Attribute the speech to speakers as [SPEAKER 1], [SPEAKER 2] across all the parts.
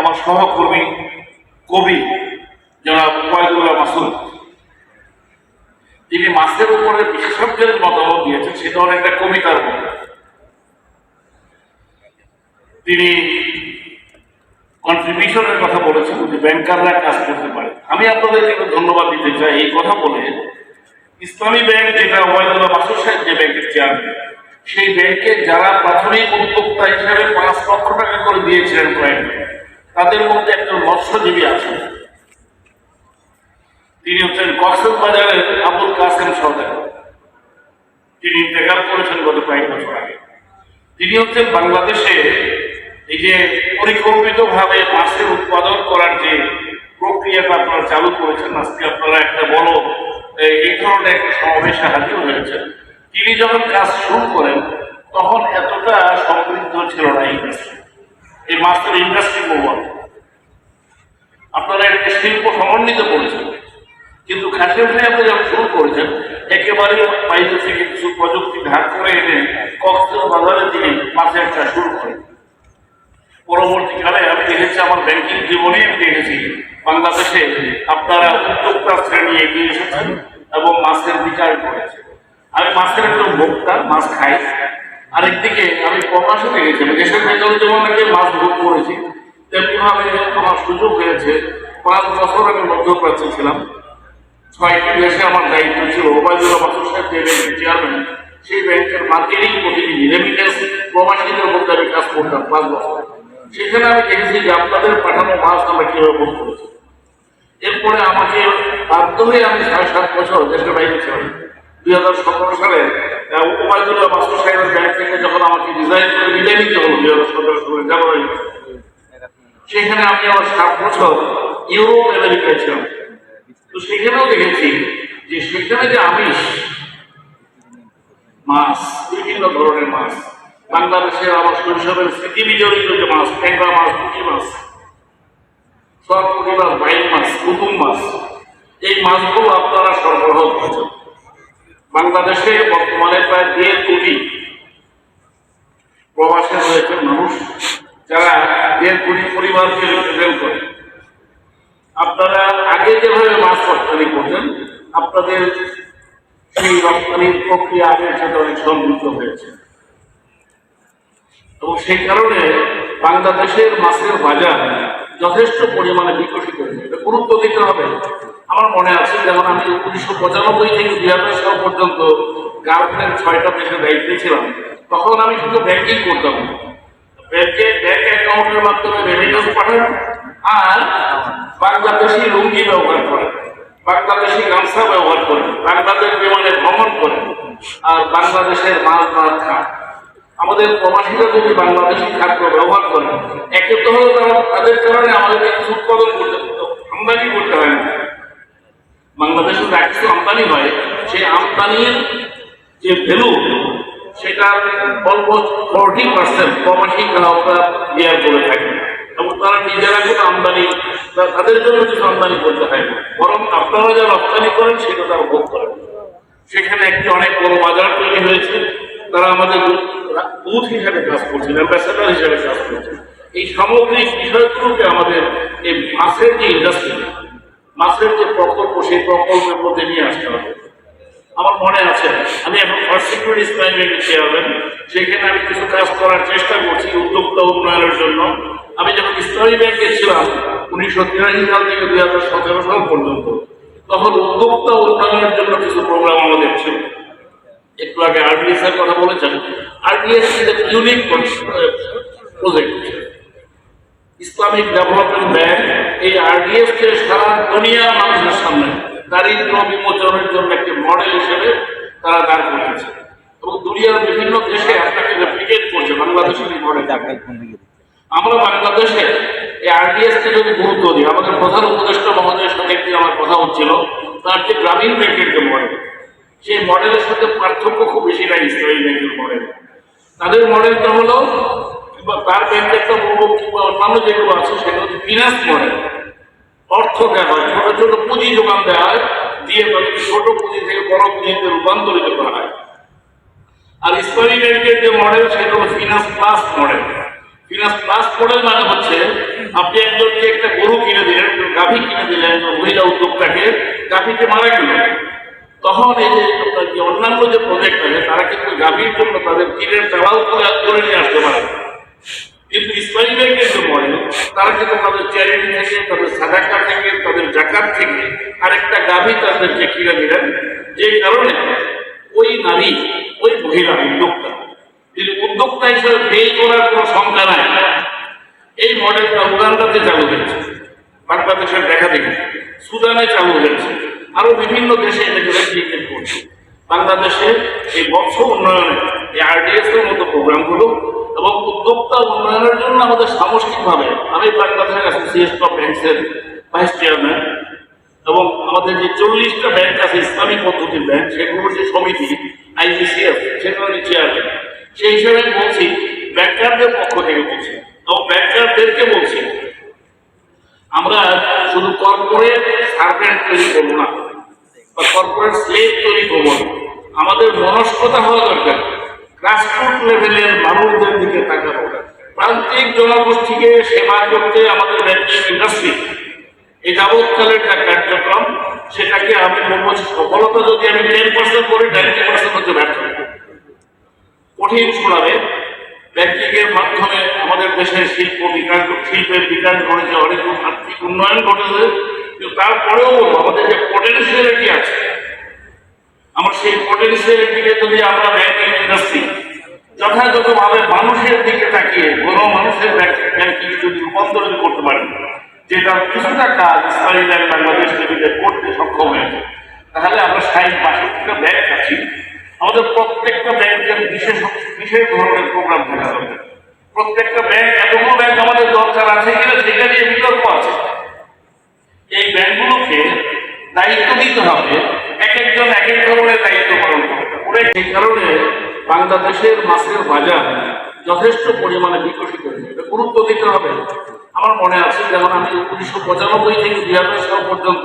[SPEAKER 1] আমার সহকর্মী কবি জনাব ওয়াইদুল্লাহ মাসুদ। তিনি মাছের উপরে বিশেষজ্ঞের মতামত দিয়েছেন সেটা অনেকটা কবিতার মতো। তিনি কন্ট্রিবিউশনের কথা বলেছেন যে ব্যাংকাররা কাজ করতে পারে। আমি আপনাদেরকে একটু ধন্যবাদ দিতে চাই এই কথা বলে। ইসলামী ব্যাংক যেটা ওবায়দুল্লাহ মাসুদ সাহেব যে ব্যাংকের চেয়ারম্যান সেই ব্যাংকে যারা প্রাথমিক উদ্যোক্তা হিসেবে পাঁচ লক্ষ টাকা করে দিয়েছিলেন কয়েক তাদের মধ্যে একজন মৎস্যজীবী আছেন। তিনি হচ্ছেন কক্সেস বাজারের আবুল কাসেম সরকার। তিনি ইন্তেকাল করেছেন গত কয়েক বছর আগে। তিনি হচ্ছেন বাংলাদেশে এই যে পরিকল্পিতভাবে মাছের উৎপাদন করার যে প্রক্রিয়াটা আপনারা চালু করেছেন, আজকে আপনারা একটা বড় এই এই ধরনের একটা সমাবেশে হাজির হয়েছেন। তিনি যখন কাজ শুরু করেন, তখন এতটা সমৃদ্ধ ছিল না ইন্ডাস্ট্রি এই মাছের ইন্ডাস্ট্রি বলব আপনারা একটা শিল্প সমন্বিত করেছেন। কিন্তু খাসিম আপনি যখন শুরু করেছেন একেবারে বাইরে থেকে কিছু প্রযুক্তি ধার করে এনে কক্সেস বাজারে তিনি মাছের চাষ শুরু করেন। পরবর্তীকালে আমি দেখেছি আমার ব্যাংকিং জীবনে আমি দেখেছি, বাংলাদেশে আপনারা উদ্যোক্তা শ্রেণি এগিয়ে এসেছেন এবং মাছের বিচার করেছেন। আমি মাছের একজন ভোক্তা মাছ খাই। আরেকদিকে আমি প্রকাশে দেখেছি, আমি দেশের ভেতরে যেমন মাছ ভোগ করেছি তেমনিভাবে আমার সুযোগ হয়েছে। পাঁচ বছর আমি মধ্যপ্রাচ্যে ছিলাম। ছয়টি দেশে আমার দায়িত্ব ছিল। ওবায়দুল্লাহ মাসুদ সাহেব যে ব্যাংকের চেয়ারম্যান সেই ব্যাংকের মার্কেটিং প্রতিনিধি রেমিটেন্স প্রবাসীদের মধ্যে আমি কাজ করতাম পাঁচ বছর। সেখানে আমি দেখেছি যে আপনাদের পাঠানো মাছ আমরা কীভাবে ভোগ করেছি। এরপরে আমাকে বাধ্য হয়ে আমি সাড়ে সাত বছর দেশের বাইরে ছিলাম। দুই হাজার সতেরো সালে আহ, ওবায়দুল্লাহ মাসুদ সাহেবের ব্যাংক থেকে যখন আমাকে রিজাইন করে বিদায় হলো দুই হাজার সতেরো সালের জানুয়ারি সেখানে আমি আমার সাত বছর ইউরোপ আমেরিকায় ছিলাম তো সেখানেও দেখেছি যে সেখানে যে আমিষ মাছ বিভিন্ন ধরনের মাছ বাংলাদেশের আমার শৈশবের স্মৃতি বিজড়িত যে মাছ ট্যাংরা মাছ পুঁটি মাছ সব পুঁটি মাছ বাইন মাছ কুতুম মাছ এই মাছগুলো আপনারা সরবরাহ করেছেন। বাংলাদেশে বর্তমানে প্রায় দেড় কোটি প্রবাসে রয়েছে মানুষ, যারা দেড় কোটি পরিবারকে রিপ্রেজেন্ট করে। আপনারা আগে যেভাবে মাছ রপ্তানি করতেন, আপনাদের সেই রপ্তানির প্রক্রিয়া আগের সাথে অনেক সমৃদ্ধ হয়েছে। এবং সেই কারণে বাংলাদেশের মাছের বাজার যথেষ্ট পরিমাণে বিকশিত হয়েছে। এটা গুরুত্ব দিতে হবে। আমার মনে আছে, যেমন আমি উনিশশো পঁচানব্বই থেকে হাজার সাল পর্যন্ত গার্মেন্টের ছয়টা দেশে দায়িত্বে ছিলাম। তখন আমি শুধু ব্যাংকিং করতাম। ব্যাংকে, ব্যাংক অ্যাকাউন্টের মাধ্যমে রেমিটেন্স পাঠান আর বাংলাদেশি লুঙ্গি ব্যবহার করে, বাংলাদেশি গামছা ব্যবহার করে, বাংলাদেশ বিমানে ভ্রমণ করে আর বাংলাদেশের মাছ ভাত খায় আমাদের প্রবাসীরা যদি বাংলাদেশি খাদ্য ব্যবহার করে, একে তো হলো তারা, তাদের কারণে আমাদেরকে কিছু উৎপাদন করতে আমদানি করতে হয় না যা কিছু আমদানি হয়, সেই আমদানির যে ভ্যালু সেটা অলমোস্ট ফোরটি পার্সেন্ট প্রবাসী গ্রাহকরা বিয়ার করে থাকে। এবং তারা নিজেরা কোনো আমদানি তাদের জন্য কিছু আমদানি করতে হয়। বরং আপনারা যা রপ্তানি করেন, সেটা তারা ভোগ করেন। সেখানে একটি অনেক বড় বাজার তৈরি হয়েছে। তারা আমাদের বুথ হিসেবে কাজ করছেন অ্যাম্বাসেডার হিসেবে কাজ করছেন। এই সামগ্রিক বিষয়গুলোকে আমাদের এই মাছের যে ইন্ডাস্ট্রি মাছের যে প্রকল্প, সেই প্রকল্পের মধ্যে নিয়ে আসতে হবে। আমার মনে আছে, আমি এখন ফার্স্ট সিকিউরিটি ইসলামী ব্যাংকের চেয়ারম্যান সেখানে আমি কিছু কাজ করার চেষ্টা করছি উদ্যোক্তা উন্নয়নের জন্য। আমি যখন ইসলামী ব্যাংকে ছিলাম, উনিশশো তিরাশি সাল থেকে দুই হাজার সতেরো সাল পর্যন্ত, তখন উদ্যোক্তা উন্নয়নের জন্য কিছু প্রোগ্রাম আমাদের ছিল। একটু আগে আরডিএস এর কথা বলেছেন। A unique project Islamic Development Bank এই আরডিএফ কে সারা দুনিয়ার মানুষের সামনে দারিদ্র বিমোচনের জন্য একটি মডেল হিসেবে তারা দাঁড় করিয়েছে। এবং দুনিয়ার বিভিন্ন দেশে আপনাকে রেপ্লিকেট করছে বাংলাদেশের মডেল আমরা বাংলাদেশে এই আরডিএস কে যদি গুরুত্ব দিই, আমাদের প্রধান উপদেষ্টা মহোদয়ের সাথে একদিন আমার কথা হচ্ছিল, তার যে গ্রামীণ ব্যাংকের যে মডেল সেই মডেলের সাথে পার্থক্য খুব বেশি নাই ইসলামী ব্যাংকের মডেল তাদের মডেলটা হলো কিংবা তার ব্যাংকেরটা বলব কিংবা অন্যান্য যেগুলো আছে হচ্ছে ফিনান্স মডেল অর্থ দেওয়া হয়, ছোট ছোট পুঁজি যোগান দেওয়া হয়, দিয়ে তাদেরকে ছোট পুঁজি থেকে বড় পুঁজিতে রূপান্তরিত করা হয়। আর ইসলামী ব্যাংকের যে মডেল সেটা হলো finance plus model finance plus model মানে হচ্ছে, আপনি একজনকে একটা গরু কিনে দিলেন গাভী কিনে দিলেন মহিলা উদ্যোক্তাকে, গাভীকে মারা গেল। তখন এই যে অন্যান্য যে প্রজেক্ট আছে, তারা কিন্তু গাভীর জন্য তাদের কিনের চালাও করে করে নিয়ে আসতে পারে। কিন্তু ইসলামী ব্যাংকের যে তারা কিন্তু তাদের চ্যারিটি থেকে, তাদের সাদাকা থেকে, তাদের জাকাত থেকে আরেকটা গাভী তাদেরকে কিনে দিলেন যে কারণে ওই নারী, ওই মহিলা উদ্যোক্তা। তিনি উদ্যোক্তা হিসেবে পে করার কোনো সংখ্যা নাই, এই মডেলটা উগান্ডাতে চালু হয়েছে, বাংলাদেশের দেখা দেখি। সুদানে চালু হয়েছে, আরও বিভিন্ন দেশে এটাকে রেপ্লিকেট বাংলাদেশে এই বৎস উন্নয়নে এই আরডিএস এর মতো প্রোগ্রামগুলো এবং উদ্যোক্তা উন্নয়নের জন্য আমাদের সামষ্টিকভাবে, আমি বাংলাদেশ অ্যাসোসিয়েশন অফ ব্যাংকসের ভাইস চেয়ারম্যান এবং আমাদের যে চল্লিশটা ব্যাংক আছে ইসলামী পদ্ধতির ব্যাংক সেগুলোর যে সমিতি আইবিসিএফ সেখানে চেয়ারম্যান সেই হিসেবে বলছি ব্যাংকারদের পক্ষ থেকে বলছি, এবং ব্যাংকারদেরকে বলছি, আমরা শুধু কর্পোরেট সার্ভেন্ট তৈরি করব না, বা কর্পোরেট স্লেভ তৈরি করব না। আমাদের মনস্কতা হওয়া দরকার। গ্রাসরুট লেভেলের মানুষদের দিকে তাকাবো প্রান্তিক জনগোষ্ঠীকে সেবা করতে আমাদের ব্যাংকিং ইন্ডাস্ট্রি এই যাবৎকালের যে কার্যক্রম, সেটাকে আমি বলব সফলতা যদি আমি টেন পার্সেন্ট করি নাইনটি পার্সেন্ট হচ্ছে ব্যর্থ কঠিন শোনাবে ব্যাংকিং এর মাধ্যমে আমাদের দেশের শিল্প বিকাশ, শিল্পের বিকাশ ঘটেছে, অনেক আর্থিক উন্নয়ন ঘটেছে, কিন্তু তারপরেও আমাদের যে পটেন্সিয়ালিটি আছে আমার সেই পটেন্সিয়ালিটিকে যদি আমরা ব্যাংকিং ইন্ডাস্ট্রি যথাযথভাবে মানুষের দিকে তাকিয়ে কোনো মানুষের ব্যাংকিং যদি রূপান্তরিত করতে পারেন, যেটা কিছুটা কাজ ইসলামী ব্যাংক বাংলাদেশ লিমিটেড করতে সক্ষম হয়েছে, তাহলে আমরা ষাট বাষট্টিটা ব্যাংক আছি। আমাদের প্রত্যেকটা ব্যাংকের বিশেষ বিশেষ ধরনের প্রোগ্রাম থাকা দরকার। প্রত্যেকটা ব্যাংক এতগুলো ব্যাংক আমাদের দরকার আছে কিনা সেটা নিয়ে বিতর্ক আছে। এই ব্যাংকগুলোকে দায়িত্ব দিতে হবে এক একজন এক এক ধরনের দায়িত্ব পালন করে। সেই কারণে বাংলাদেশের মাছের বাজার যথেষ্ট পরিমাণে বিকশিত হয়েছে। গুরুত্ব দিতে হবে। আমার মনে আছে, যেমন আমি উনিশশো পঁচানব্বই থেকে দুই হাজার সাল পর্যন্ত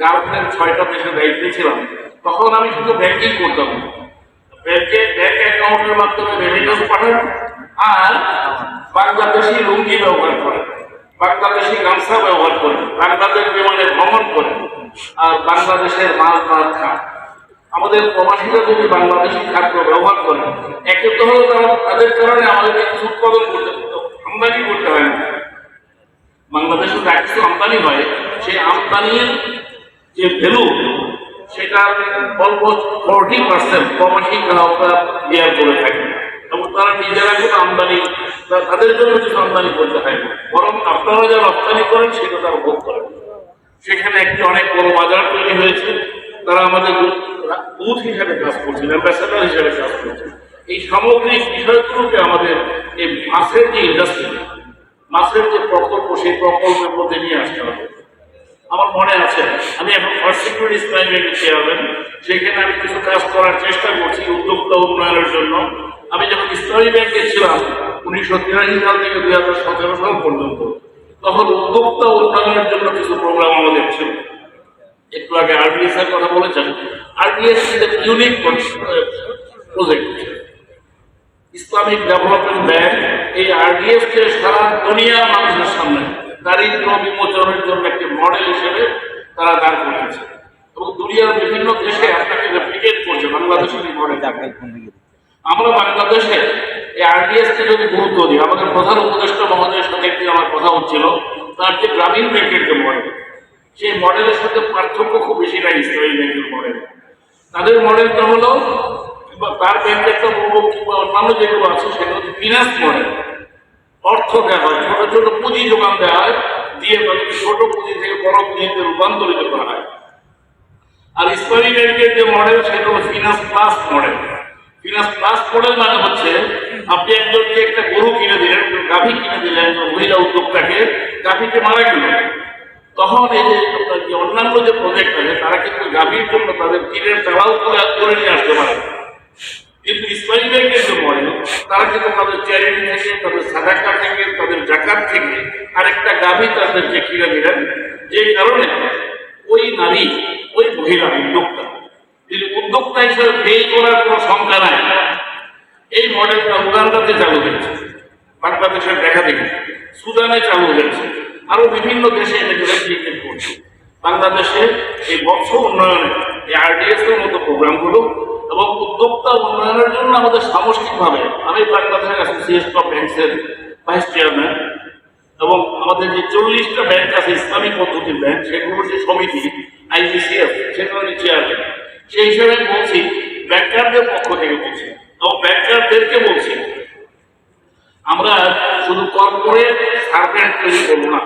[SPEAKER 1] গার্মেন্ট ছয়টা দেশের দায়িত্বে ছিলাম। তখন আমি শুধু ব্যাংকিং করতাম। ব্যাংকে ব্যাংক অ্যাকাউন্টের মাধ্যমে রেমিটেন্স পাঠান আর বাংলাদেশি লুঙ্গি ব্যবহার করেন। বাংলাদেশি গামছা ব্যবহার করে, বাংলাদেশ বিমানে ভ্রমণ করে আর বাংলাদেশের মাল মাল খান আমাদের প্রবাসীরা যদি বাংলাদেশি খাদ্য ব্যবহার করে, একে তো হলো তারা, তাদের কারণে আমাদেরকে কিছু উৎপাদন করতে আমদানি করতে হয় না। বাংলাদেশে যা কিছু আমদানি হয়, সেই আমদানির যে ভ্যালু সেটা অল্প ফোরটি পার্সেন্ট প্রবাসী গ্রাহকরা বিয়ার করে থাকে। এবং তারা নিজেরা কিন্তু আমদানি তাদের জন্য কিছু আমদানি করতে হয় না বরং আপনারা যা রপ্তানি করেন সেটা তারা ভোগ করেন। সেখানে একটি অনেক বড় বাজার তৈরি হয়েছে। তারা আমাদের বুথ হিসাবে কাজ করছেন, অ্যাম্বাসেডার হিসাবে কাজ করছেন। এই সামগ্রিক বিষয়গুলোকে আমাদের এই মাছের যে ইন্ডাস্ট্রি মাছের যে প্রকল্প, সেই প্রকল্পের মধ্যে নিয়ে আসতে হবে। আমার মনে আছে, আমি এখন ফার্স্ট সিকিউরিটি ইসলামী ব্যাংকের চেয়ারম্যান সেখানে আমি কিছু কাজ করার চেষ্টা করছি উদ্যোক্তা উন্নয়নের জন্য। আমি যখন ইসলামী ব্যাংকে ছিলাম উনিশশো তিরাশি সাল থেকে দুই হাজার সতেরো সাল পর্যন্ত। তখন উদ্যোক্তা উন্নয়নের জন্য কিছু প্রোগ্রাম আমাদের ছিল একটু আগে আরবিএস এর কথা বলেছেন। RBS unique project Islamic Development Bank এই আরডিএফ কে সারা দুনিয়ার মানুষের সামনে দারিদ্র বিমোচনের জন্য একটি মডেল হিসেবে তারা দাঁড় করিয়েছে। এবং দুনিয়ার বিভিন্ন দেশে আপনাকে রেপ্লিকেট করছে বাংলাদেশের আমরা বাংলাদেশে এই আরডিএস কে যদি গুরুত্ব দিই, আমাদের প্রধান উপদেষ্টা মহোদয়ের সাথে একদিন আমার কথা হচ্ছিল, তার যে গ্রামীণ ব্যাংকের যে মডেল সেই মডেলের সাথে পার্থক্য খুব বেশি নাই ইসলামী ব্যাংকের মডেল তাদের মডেলটা হলো তার ব্যাংকের তো বলব কিংবা অন্যান্য যেগুলো আছে, সেগুলো হচ্ছে ফিনান্স মডেল অর্থ দেওয়া হয়, ছোট ছোট পুঁজি যোগান দেওয়া হয়, দিয়ে তাদেরকে ছোট পুঁজি থেকে বড় পুঁজিতে রূপান্তরিত করা হয়। আর ইসলামী ব্যাংকের যে মডেল সেটা হলো finance plus model finance plus model মানে হচ্ছে আপনি একজনকে একটা গরু কিনে দিলেন গাভী কিনে দিলেন মহিলা উদ্যোক্তাকে, গাভীকে মারা গেল। তখন এই যে আপনার যে অন্যান্য যে প্রজেক্ট আছে, তারা কিন্তু গাভীর জন্য তাদের কিনের চালাও করে করে নিয়ে আসতে পারে। কিন্তু ইসলামী ব্যাংকের যে মডেল, তারা কিন্তু তাদের চ্যারিটি থেকে, তাদের সাদাকা থেকে, তাদের জাকাত থেকে আরেকটা গাভী তাদেরকে কিনে দিলেন। যে কারণে ওই নারী, ওই মহিলা উদ্যোক্তা। তিনি উদ্যোক্তা হিসেবে পে করার কোনো সংখ্যা নাই এই মডেলটা উগান্ডাতে চালু হয়েছে, বাংলাদেশের দেখা দেখি। সুদানে চালু হয়েছে, আরও বিভিন্ন দেশে এটাকে বাংলাদেশে এই মৎস্য উন্নয়নে, এই আরডিএস এর মতো প্রোগ্রামগুলো এবং উদ্যোক্তা উন্নয়নের জন্য আমাদের সামষ্টিকভাবে আমি বাংলাদেশ অ্যাসোসিয়েশন অফ ব্যাংকসের ভাইস চেয়ারম্যান এবং আমাদের যে চল্লিশটা ব্যাংক আছে, ইসলামিক পদ্ধতির ব্যাংক সেগুলোর যে সমিতি আইবিসিএফ সেখানে আমি চেয়ারম্যান সেই হিসেবে বলছি, ব্যাংকারদের পক্ষ থেকে বলছি আমরা শুধু কর্পোরেট সার্ভেন্ট তৈরি করব না।